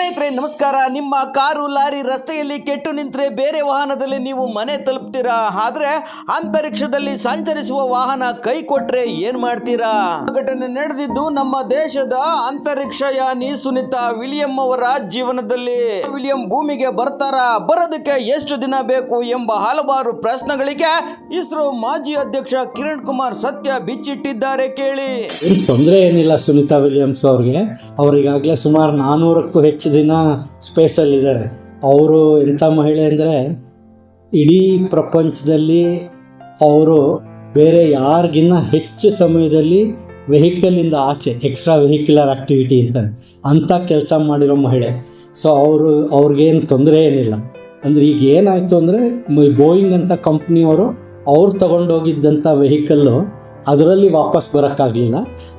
ಸ್ನೇಹಿತರೆ, ನಮಸ್ಕಾರ. ನಿಮ್ಮ ಕಾರು, ಲಾರಿ, ರಸ್ತೆಯಲ್ಲಿ ಕೆಟ್ಟು ನಿಂತರೆ ಬೇರೆ ವಾಹನದಲ್ಲಿ ನೀವು ಮನೆ ತಲುಪ್ತೀರಾ? ಆದ್ರೆ ಅಂತರಿಕ್ಷದಲ್ಲಿ ಸಂಚರಿಸುವ ವಾಹನ ಕೈ ಕೊಟ್ರೆ ಏನ್ ಮಾಡ್ತೀರಾ? ಘಟನೆ ನಡೆದಿದ್ದು ನಮ್ಮ ದೇಶದ ಅಂತರಿಕ್ಷ ಯಾನಿ ಸುನಿತಾ ವಿಲಿಯಂ ಅವರ ಜೀವನದಲ್ಲಿ. ವಿಲಿಯಂ ಭೂಮಿಗೆ ಬರ್ತಾರ. ಬರೋದಕ್ಕೆ ಎಷ್ಟು ದಿನ ಬೇಕು ಎಂಬ ಹಲವಾರು ಪ್ರಶ್ನೆಗಳಿಗೆ ಇಸ್ರೋ ಮಾಜಿ ಅಧ್ಯಕ್ಷ ಕಿರಣ್ ಕುಮಾರ್ ಸತ್ಯ ಬಿಚ್ಚಿಟ್ಟಿದ್ದಾರೆ ಕೇಳಿ. ತೊಂದರೆ ಏನಿಲ್ಲ ಸುನಿತಾ ವಿಲಿಯಮ್ಸ್ ಅವ್ರಿಗೆ. ಅವರಿಗಾಗಲೇ ಸುಮಾರು ನಾನೂರಕ್ಕೂ ಹೆಚ್ಚು ದಿನ ಸ್ಪೇಸಲ್ಲಿದ್ದಾರೆ ಅವರು ಎಂಥ ಮಹಿಳೆ ಅಂದರೆ ಇಡೀ ಪ್ರಪಂಚದಲ್ಲಿ ಅವರು ಬೇರೆ ಯಾರಿಗಿನ್ನ ಹೆಚ್ಚು ಸಮಯದಲ್ಲಿ ವೆಹಿಕಲಿಂದ ಆಚೆ ಎಕ್ಸ್ಟ್ರಾ ವೆಹಿಕ್ಯುಲರ್ ಆ್ಯಕ್ಟಿವಿಟಿ ಅಂತ ಅಂಥ ಕೆಲಸ ಮಾಡಿರೋ ಮಹಿಳೆ. ಸೊ ಅವರು, ಅವ್ರಿಗೇನು ತೊಂದರೆ ಏನಿಲ್ಲ. ಅಂದರೆ ಈಗ ಏನಾಯಿತು ಅಂದರೆ ಬೋಯಿಂಗ್ ಅಂತ ಕಂಪ್ನಿಯವರು ಅವ್ರು ತಗೊಂಡೋಗಿದ್ದಂಥ ವೆಹಿಕಲ್ಲು ಅದರಲ್ಲಿ ವಾಪಸ್ ಬರೋಕ್ಕಾಗಲಿಲ್ಲ.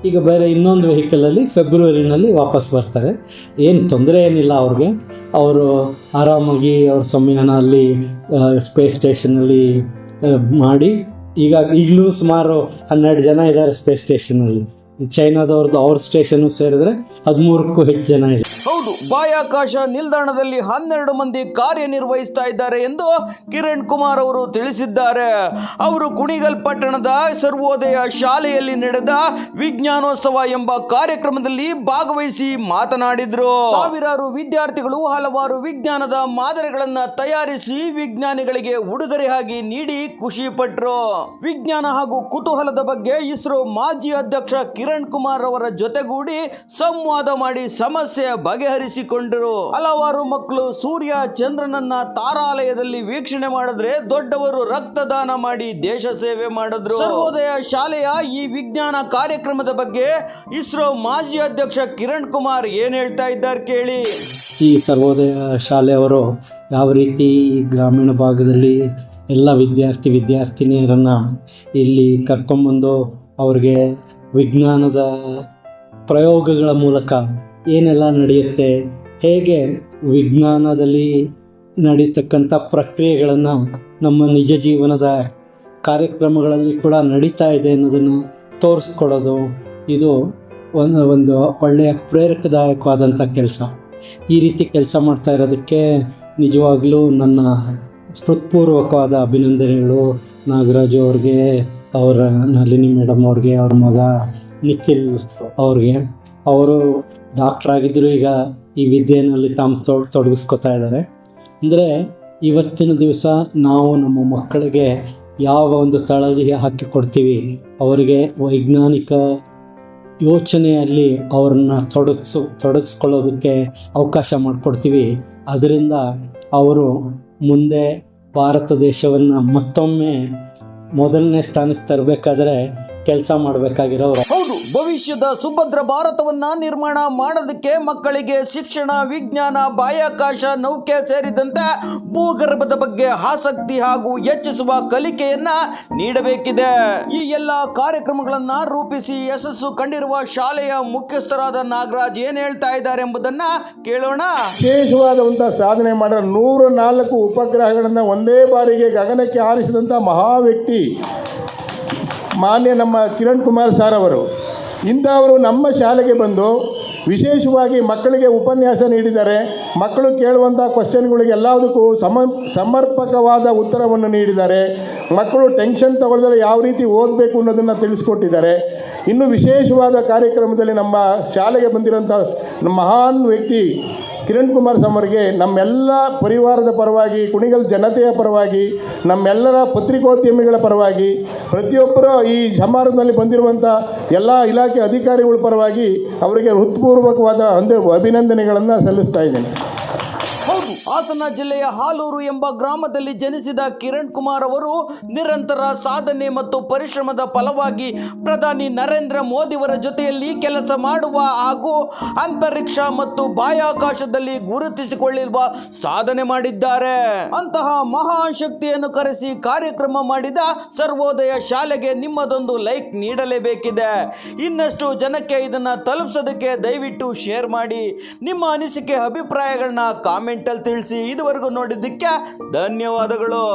ಈಗ ಬೇರೆ ಇನ್ನೊಂದು ವೆಹಿಕಲಲ್ಲಿ ಫೆಬ್ರವರಿನಲ್ಲಿ ವಾಪಸ್ ಬರ್ತಾರೆ. ಏನು ತೊಂದರೆ ಏನಿಲ್ಲ ಅವ್ರಿಗೆ. ಅವರು ಆರಾಮಾಗಿ ಅವ್ರ ಸಮಯನ ಅಲ್ಲಿ ಸ್ಪೇಸ್ ಸ್ಟೇಷನಲ್ಲಿ ಮಾಡಿ ಈಗ ಈಗಲೂ ಸುಮಾರು ಹನ್ನೆರಡು ಜನ ಇದ್ದಾರೆ ಸ್ಪೇಸ್ ಸ್ಟೇಷನಲ್ಲಿ ಚೈನಾದವ್ರದ್ದು ಅವ್ರ ಸ್ಟೇಷನ್ ಸೇರಿದ್ರೆ ಹದಿಮೂರಕ್ಕೂ ಹೆಚ್ಚು ಜನ ಇದೆ ಹೌದು, ಬಾಹ್ಯಾಕಾಶ ನಿಲ್ದಾಣದಲ್ಲಿ ಹನ್ನೆರಡು ಮಂದಿ ಕಾರ್ಯನಿರ್ವಹಿಸ್ತಾ ಇದ್ದಾರೆ ಎಂದು ಕಿರಣ್ ಕುಮಾರ್ ಅವರು ತಿಳಿಸಿದ್ದಾರೆ. ಅವರು ಕುಣಿಗಲ್ ಪಟ್ಟಣದ ಸರ್ವೋದಯ ಶಾಲೆಯಲ್ಲಿ ನಡೆದ ವಿಜ್ಞಾನೋತ್ಸವ ಎಂಬ ಕಾರ್ಯಕ್ರಮದಲ್ಲಿ ಭಾಗವಹಿಸಿ ಮಾತನಾಡಿದ್ರು. ಸಾವಿರಾರು ವಿದ್ಯಾರ್ಥಿಗಳು ಹಲವಾರು ವಿಜ್ಞಾನದ ಮಾದರಿಗಳನ್ನ ತಯಾರಿಸಿ ವಿಜ್ಞಾನಿಗಳಿಗೆ ಉಡುಗೊರೆ ಆಗಿ ನೀಡಿ ಖುಷಿ ಪಟ್ಟರು ವಿಜ್ಞಾನ ಹಾಗೂ ಕುತೂಹಲದ ಬಗ್ಗೆ ಇಸ್ರೋ ಮಾಜಿ ಅಧ್ಯಕ್ಷ ಕಿರಣ್ ಕುಮಾರ್ ಅವರ ಜೊತೆಗೂಡಿ ಸಂವಾದ ಮಾಡಿ ಸಮಸ್ಯೆ ಬಗೆಹರಿಸಿಕೊಂಡರು. ಹಲವಾರು ಮಕ್ಕಳು ಸೂರ್ಯ ಚಂದ್ರನನ್ನ ತಾರಾಲಯದಲ್ಲಿ ವೀಕ್ಷಣೆ ಮಾಡಿದ್ರೆ ದೊಡ್ಡವರು ರಕ್ತದಾನ ಮಾಡಿ ದೇಶ ಸೇವೆ ಮಾಡಿದ್ರು. ಸರ್ವೋದಯ ಶಾಲೆಯ ಈ ವಿಜ್ಞಾನ ಕಾರ್ಯಕ್ರಮದ ಬಗ್ಗೆ ಇಸ್ರೋ ಮಾಜಿ ಅಧ್ಯಕ್ಷ ಕಿರಣ್ ಕುಮಾರ್ ಏನ್ ಹೇಳ್ತಾ ಇದ್ದಾರೆ ಕೇಳಿ. ಈ ಸರ್ವೋದಯ ಶಾಲೆಯವರು ಯಾವ ರೀತಿ ಈ ಗ್ರಾಮೀಣ ಭಾಗದಲ್ಲಿ ಎಲ್ಲ ವಿದ್ಯಾರ್ಥಿ ವಿದ್ಯಾರ್ಥಿನಿಯರನ್ನು ಇಲ್ಲಿ ಕರ್ಕೊಂಬಂದು ಅವ್ರಿಗೆ ವಿಜ್ಞಾನದ ಪ್ರಯೋಗಗಳ ಮೂಲಕ ಏನೆಲ್ಲ ನಡೆಯುತ್ತೆ, ಹೇಗೆ ವಿಜ್ಞಾನದಲ್ಲಿ ನಡೀತಕ್ಕಂಥ ಪ್ರಕ್ರಿಯೆಗಳನ್ನು ನಮ್ಮ ನಿಜ ಜೀವನದ ಕಾರ್ಯಕ್ರಮಗಳಲ್ಲಿ ಕೂಡ ನಡೀತಾ ಇದೆ ಅನ್ನೋದನ್ನು ತೋರಿಸ್ಕೊಡೋದು, ಇದು ಒಂದು ಒಂದು ಒಳ್ಳೆಯ ಪ್ರೇರಕದಾಯಕವಾದಂಥ ಕೆಲಸ. ಈ ರೀತಿ ಕೆಲಸ ಮಾಡ್ತಾ ಇರೋದಕ್ಕೆ ನಿಜವಾಗ್ಲೂ ನನ್ನ ಹೃತ್ಪೂರ್ವಕವಾದ ಅಭಿನಂದನೆಗಳು ನಾಗರಾಜು ಅವ್ರಿಗೆ. ಅವರ ನಳಿನಿ ಮೇಡಮ್ ಅವ್ರಿಗೆ, ಅವ್ರ ಮಗ ನಿಖಿಲ್ ಅವ್ರಿಗೆ. ಅವರು ಡಾಕ್ಟ್ರ್ ಆಗಿದ್ದರು ಈಗ ಈ ವಿದ್ಯೆಯಲ್ಲಿ ತಮ್ಮ ತೊಡ್, ತೊಡಗಿಸ್ಕೊತಾ ಇದ್ದಾರೆ. ಅಂದರೆ ಇವತ್ತಿನ ದಿವಸ ನಾವು ನಮ್ಮ ಮಕ್ಕಳಿಗೆ ಯಾವ ಒಂದು ತಳದಿಗೆ ಹಾಕಿ ಕೊಡ್ತೀವಿ ಅವರಿಗೆ ವೈಜ್ಞಾನಿಕ ಯೋಚನೆಯಲ್ಲಿ ಅವ್ರನ್ನ ತೊಡಗಿಸು, ತೊಡಗಿಸ್ಕೊಳ್ಳೋದಕ್ಕೆ ಅವಕಾಶ ಮಾಡಿಕೊಡ್ತೀವಿ. ಅದರಿಂದ ಅವರು ಮುಂದೆ ಭಾರತ ದೇಶವನ್ನು ಮತ್ತೊಮ್ಮೆ ಮೊದಲನೇ ಸ್ಥಾನಕ್ಕೆ ತರಬೇಕಾದ್ರೆ ಕೆಲಸ ಮಾಡಬೇಕಾಗಿರೋರು. ಭವಿಷ್ಯದ ಸುಭದ್ರ ಭಾರತವನ್ನ ನಿರ್ಮಾಣ ಮಾಡೋದಕ್ಕೆ ಮಕ್ಕಳಿಗೆ ಶಿಕ್ಷಣ, ವಿಜ್ಞಾನ, ಬಾಹ್ಯಾಕಾಶ ನೌಕೆ ಸೇರಿದಂತೆ ಭೂಗರ್ಭದ ಬಗ್ಗೆ ಆಸಕ್ತಿ ಹಾಗೂ ಹೆಚ್ಚಿಸುವ ಕಲಿಕೆಯನ್ನ ನೀಡಬೇಕಿದೆ. ಈ ಎಲ್ಲ ಕಾರ್ಯಕ್ರಮಗಳನ್ನ ರೂಪಿಸಿ ಯಶಸ್ಸು ಕಂಡಿರುವ ಶಾಲೆಯ ಮುಖ್ಯಸ್ಥರಾದ ನಾಗರಾಜ್ ಏನ್ ಹೇಳ್ತಾ ಇದ್ದಾರೆ ಎಂಬುದನ್ನ ಕೇಳೋಣ. ವಿಶೇಷವಾದಂಥ ಸಾಧನೆ ಮಾಡಿದ ನೂರ ನಾಲ್ಕು ಉಪಗ್ರಹಗಳನ್ನ ಒಂದೇ ಬಾರಿಗೆ ಗಗನಕ್ಕೆ ಹಾರಿಸಿದಂಥ ಮಹಾ ವ್ಯಕ್ತಿ ಮಾನ್ಯ ನಮ್ಮ ಕಿರಣ್ ಕುಮಾರ್ ಸರ್ ಅವರು. ಇಂಥವರು ನಮ್ಮ ಶಾಲೆಗೆ ಬಂದು ವಿಶೇಷವಾಗಿ ಮಕ್ಕಳಿಗೆ ಉಪನ್ಯಾಸ ನೀಡಿದ್ದಾರೆ ಮಕ್ಕಳು ಕೇಳುವಂಥ ಕ್ವಶನ್ಗಳಿಗೆ ಎಲ್ಲದಕ್ಕೂ ಸಮ, ಸಮರ್ಪಕವಾದ ಉತ್ತರವನ್ನು ನೀಡಿದ್ದಾರೆ ಮಕ್ಕಳು ಟೆನ್ಷನ್ ತಗೊಳ್ದರೆ ಯಾವ ರೀತಿ ಓದಬೇಕು ಅನ್ನೋದನ್ನು ತಿಳಿಸ್ಕೊಟ್ಟಿದ್ದಾರೆ. ಇನ್ನು ವಿಶೇಷವಾದ ಕಾರ್ಯಕ್ರಮದಲ್ಲಿ ನಮ್ಮ ಶಾಲೆಗೆ ಬಂದಿರೋಂಥ ಮಹಾನ್ ವ್ಯಕ್ತಿ ಕಿರಣ್ ಕುಮಾರ್ ಸಮರ್ಗೆ ನಮ್ಮೆಲ್ಲ ಪರಿವಾರದ ಪರವಾಗಿ, ಕುಣಿಗಲ್ ಜನತೆಯ ಪರವಾಗಿ, ನಮ್ಮೆಲ್ಲರ ಪತ್ರಿಕೋದ್ಯಮಿಗಳ ಪರವಾಗಿ, ಪ್ರತಿಯೊಬ್ಬರೂ ಈ ಸಮಾರಂಭದಲ್ಲಿ ಬಂದಿರುವಂಥ ಎಲ್ಲ ಇಲಾಖೆ ಅಧಿಕಾರಿಗಳ ಪರವಾಗಿ ಅವರಿಗೆ ಹೃತ್ಪೂರ್ವಕವಾದ ಒಂದು ಅಭಿನಂದನೆಗಳನ್ನು ಸಲ್ಲಿಸ್ತಾ ಇದ್ದೇನೆ. ಹಾಸನ ಜಿಲ್ಲೆಯ ಹಾಲೂರು ಎಂಬ ಗ್ರಾಮದಲ್ಲಿ ಜನಿಸಿದ ಕಿರಣ್ ಕುಮಾರ್ ಅವರು ನಿರಂತರ ಸಾಧನೆ ಮತ್ತು ಪರಿಶ್ರಮದ ಫಲವಾಗಿ ಪ್ರಧಾನಿ ನರೇಂದ್ರ ಮೋದಿಯವರ ಜೊತೆಯಲ್ಲಿ ಕೆಲಸ ಮಾಡುವ ಹಾಗೂ ಅಂತರಿಕ್ಷ ಮತ್ತು ಬಾಹ್ಯಾಕಾಶದಲ್ಲಿ ಗುರುತಿಸಿಕೊಳ್ಳಿರುವ ಸಾಧನೆ ಮಾಡಿದ್ದಾರೆ. ಅಂತಹ ಮಹಾನ್ ಶಕ್ತಿಯನ್ನು ಕರೆಸಿ ಕಾರ್ಯಕ್ರಮ ಮಾಡಿದ ಸರ್ವೋದಯ ಶಾಲೆಗೆ ನಿಮ್ಮದೊಂದು ಲೈಕ್ ನೀಡಲೇಬೇಕಿದೆ. ಇನ್ನಷ್ಟು ಜನಕ್ಕೆ ಇದನ್ನ ತಲುಪಿಸೋದಕ್ಕೆ ದಯವಿಟ್ಟು ಶೇರ್ ಮಾಡಿ. ನಿಮ್ಮ ಅನಿಸಿಕೆ, ಅಭಿಪ್ರಾಯಗಳನ್ನ ಕಾಮೆಂಟಲ್ಲಿ ತಿಳಿಸಿ ಇದುವರೆಗೂ ನೋಡಿದ್ದಕ್ಕೆ ಧನ್ಯವಾದಗಳು.